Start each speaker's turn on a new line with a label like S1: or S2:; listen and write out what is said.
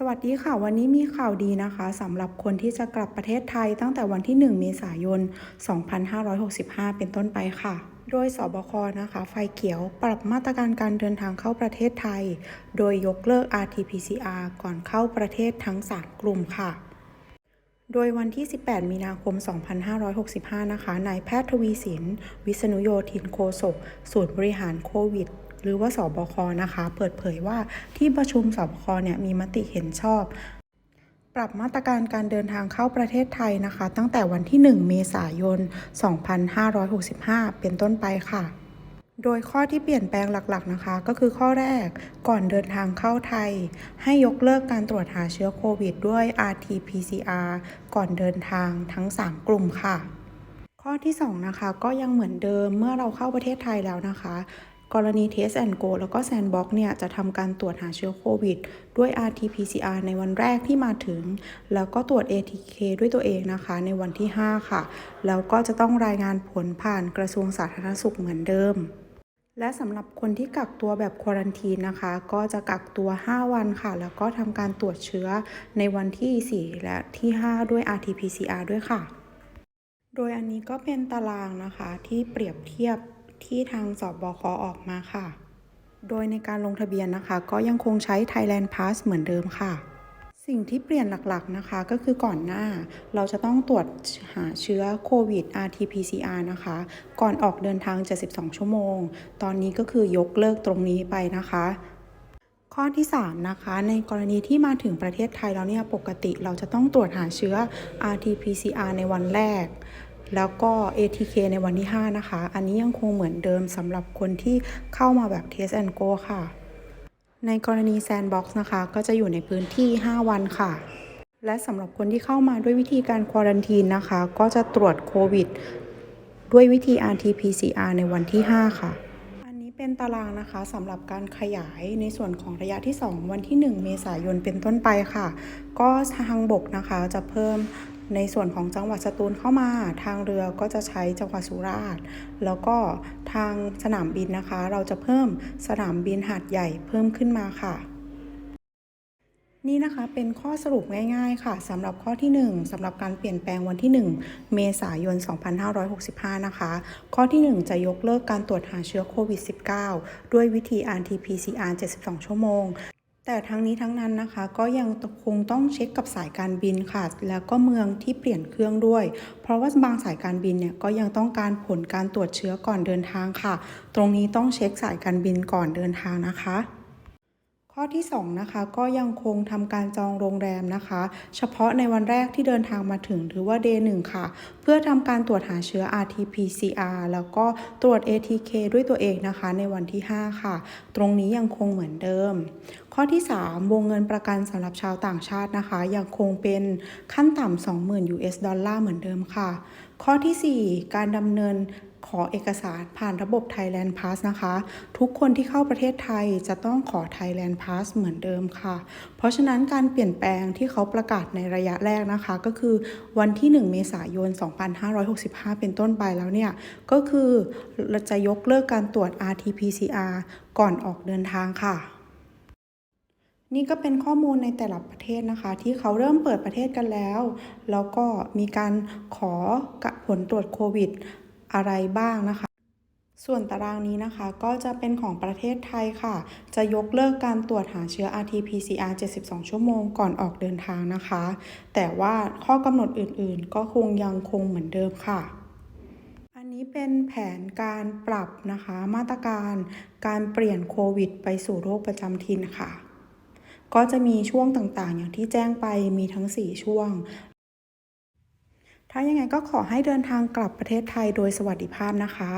S1: สวัสดีค่ะ วันนี้มีข่าวดีนะคะสำหรับคนที่จะกลับประเทศไทยตั้งแต่วันที่ 1 เมษายน 2565 เป็นต้นไปค่ะ โดยสบคนะคะ ไฟเขียวปรับมาตรการการเดินทางเข้าประเทศไทย โดยยกเลิก RT-PCR ก่อนเข้าประเทศทั้ง 3 กลุ่มค่ะโดยวันที่ 18 มีนาคม 2565 นะคะ นายแพทย์ทวีสิน วิษณุโยธินโคศก ศูนย์บริหารโควิด หรือว่าสบคนะคะ เปิดเผยว่าที่ประชุมสบคเนี่ยมีมติเห็นชอบ ปรับมาตรการการเดินทางเข้าประเทศไทยนะคะ ตั้งแต่วันที่ 1 เมษายน 2565 เป็นต้นไปค่ะโดยข้อที่เปลี่ยนแปลงหลักๆนะคะ ก็คือข้อแรกก่อนเดินทางเข้าไทย ให้ยกเลิกการตรวจหาเชื้อโควิดด้วย RT-PCR ก่อนเดินทางทั้ง 3 กลุ่มค่ะ ข้อที่ 2 นะคะ ก็ยังเหมือนเดิมเมื่อเราเข้าประเทศไทยแล้วนะคะ กรณี Test and Go แล้วก็ Sandbox เนี่ยจะทำการตรวจหาเชื้อโควิด ด้วย RT-PCR ในวันแรกที่มาถึง แล้วก็ตรวจ ATK ด้วยตัวเองนะคะ ในวันที่ 5 ค่ะ แล้วก็จะต้องรายงานผลผ่านกระทรวงสาธารณสุขเหมือนเดิม และสำหรับคนที่กักตัวแบบควอรันทีนนะคะ ก็จะกักตัว 5 วันค่ะ แล้วก็ทำการตรวจเชื้อในวันที่ 4 และที่ 5 ด้วย RT-PCR ด้วยค่ะ โดยอันนี้ก็เป็นตารางนะคะที่เปรียบเทียบ ที่ทางสอบบคออกมาค่ะ โดยในการลงทะเบียนนะคะ ก็ยังคงใช้ Thailand Pass เหมือนเดิมค่ะ สิ่งที่เปลี่ยนหลักๆนะคะก็คือก่อนหน้า เราจะต้องตรวจหาเชื้อโควิด RT-PCR นะคะ ก่อนออกเดินทาง 72 ชั่วโมง ตอนนี้ก็คือยกเลิกตรงนี้ไปนะคะข้อที่ 3 นะคะ ในกรณีที่มาถึงประเทศไทยแล้วเนี่ยปกติเราจะต้องตรวจหาเชื้อ RT-PCR ในวันแรก แล้วก็ ATK ในวันที่ 5 นะคะ อันนี้ยังคงเหมือนเดิมสำหรับคนที่เข้ามาแบบ Test and Go ค่ะ ในกรณี Sandbox นะคะ ก็จะอยู่ในพื้นที่ 5 วันค่ะ และสำหรับคนที่เข้ามาด้วยวิธีการควอรันทีนนะคะ ก็จะตรวจโควิด ด้วยวิธี RT-PCR ในวันที่ 5 ค่ะอันนี้เป็นตารางนะคะสำหรับการขยายในส่วนของระยะที่ 2 วันที่ 1 เมษายนเป็นต้นไปค่ะ ก็ทางบกนะคะจะเพิ่ม ในส่วนของจังหวัดสตูลเข้ามาทางเรือก็จะใช้จังหวัดสุราษฎร์แล้วก็ทางสนามบินนะคะ เราจะเพิ่มสนามบินหาดใหญ่เพิ่มขึ้นมาค่ะ นี่นะคะเป็นข้อสรุปง่าย ๆ ค่ะสำหรับข้อที่ 1สำหรับการเปลี่ยนแปลงวันที่ 1 เมษายน 2565 นะคะ ข้อที่ 1 จะยกเลิกการตรวจหาเชื้อโควิด -19 ด้วยวิธี RT-PCR 72 ชั่วโมง แต่ทั้งนี้ทั้งนั้นนะคะก็ยังคงต้องเช็คกับสายการบินค่ะ แล้วก็เมืองที่เปลี่ยนเครื่องด้วย เพราะว่าบางสายการบินเนี่ยก็ยังต้องการผลการตรวจเชื้อก่อนเดินทางค่ะ ตรงนี้ต้องเช็คสายการบินก่อนเดินทางนะคะ ข้อที่2นะคะก็ยังคงทำการจองโรงแรมนะคะ เฉพาะในวันแรกที่เดินทางมาถึงหรือว่า day 1ค่ะ เพื่อทำการตรวจหาเชื้อ RT-PCR แล้วก็ตรวจ ATK ด้วยตัวเองนะคะ ในวันที่ 5 ค่ะ ตรงนี้ยังคงเหมือนเดิม ข้อที่ 3 วงเงินประกันสำหรับชาวต่างชาตินะคะ ยังคงเป็นขั้นต่ำ20,000 US ดอลลาร์เหมือนเดิมค่ะ ข้อทีสี่4 การดำเนิน ขอเอกสารผ่านระบบ Thailand Pass นะคะ ทุกคนที่เข้าประเทศไทยจะต้องขอ Thailand Pass เหมือนเดิมค่ะ เพราะฉะนั้นการเปลี่ยนแปลงที่เขาประกาศในระยะแรกนะคะ ก็คือวันที่ 1 เมษายน 2565 เป็นต้นไปแล้วเนี่ย ก็คือเราจะยกเลิกการตรวจ RT-PCR ก่อนออกเดินทางค่ะนี่ก็เป็นข้อมูลในแต่ละประเทศนะคะ ที่เขาเริ่มเปิดประเทศกันแล้ว แล้วก็มีการขอกะผลตรวจโควิด อะไรบ้างนะคะ ส่วนตารางนี้นะคะก็จะเป็นของประเทศไทยค่ะ จะยกเลิกการตรวจหาเชื้อ RT-PCR 72 ชั่วโมงก่อนออกเดินทางนะคะ แต่ว่าข้อกำหนดอื่นๆ ก็คงยังคงเหมือนเดิมค่ะอันนี้เป็นแผนการปรับนะคะมาตรการการเปลี่ยนโควิด ไปสู่โรคประจำถิ่นค่ะ ก็จะมีช่วงต่างๆ อย่างที่แจ้งไปมีทั้ง 4 ช่วง ถ้ายังไงก็ขอให้เดินทางกลับประเทศไทยโดยสวัสดิภาพนะคะ